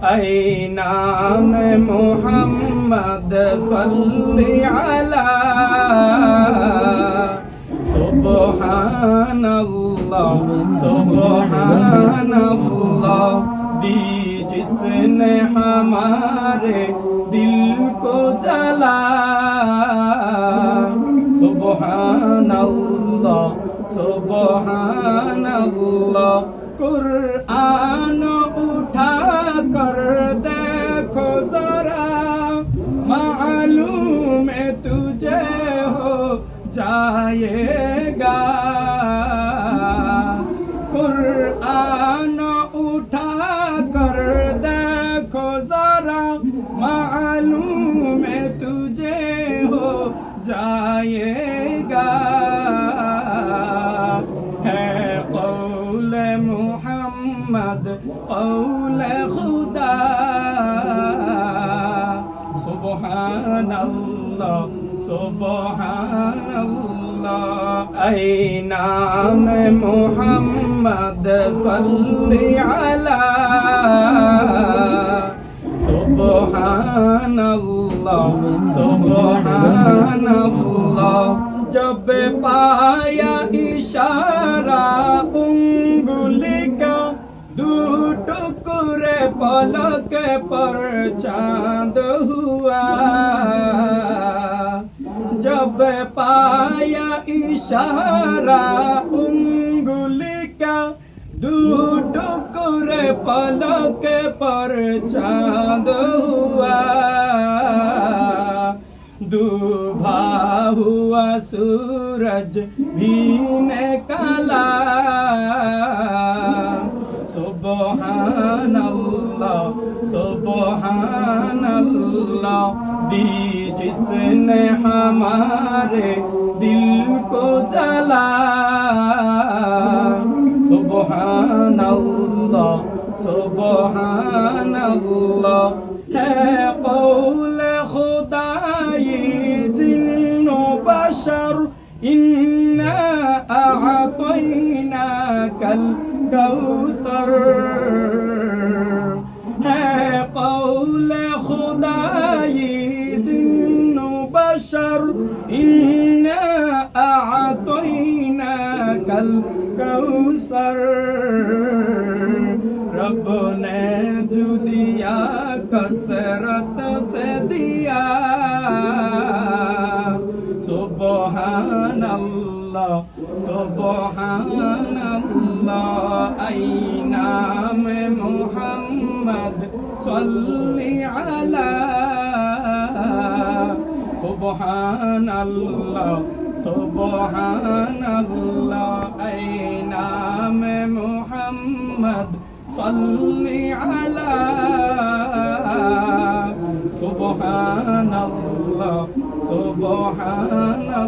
নাম মোহাম্মদ সল্লি আলা সুবহানাল্লাহ সুবহানাল্লাহ দি জিসনে হামারে দিল কো জ্বালা, সুবহানাল্লাহ সুবহানাল্লাহ, কুরআন मालूम है तुझे हो जाएगा कुरान उठा कर देखो जरा मालूम है तुझे हो जाएगा है कौल मोहम्मद कौल खुदा সুবহানাল্লাহ সুবহানাল্লাহ। এই নাম মুহাম্মদ সাল্লি আলা সুবহানাল্লাহ সুবহানাল্লাহ। জব পায়া ইশারা पलक पर चांद हुआ जब पाया इशारा उंगली का दू टुकड़े पलक पर चांद हुआ दुभा हुआ सूरज भी निकला سبحان اللہ دی جس نے ہمارے دل کو جلا سبحان اللہ سبحان اللہ ہے قول خدائی جن و بشر إنا أعطيناك الكوثر কৌসর রব নে জুদিয়া কসরত সে দিয়া, সুবহানাল্লাহ সুবহানাল্লাহ আই নাম মুহাম্মদ সল্লি আলা। সুবহানাল্লাহ সুবহানাল্লাহ এই নামে মুহাম্মদ সাল্লি আলা সুবহানাল্লাহ সুবহানাল্লাহ।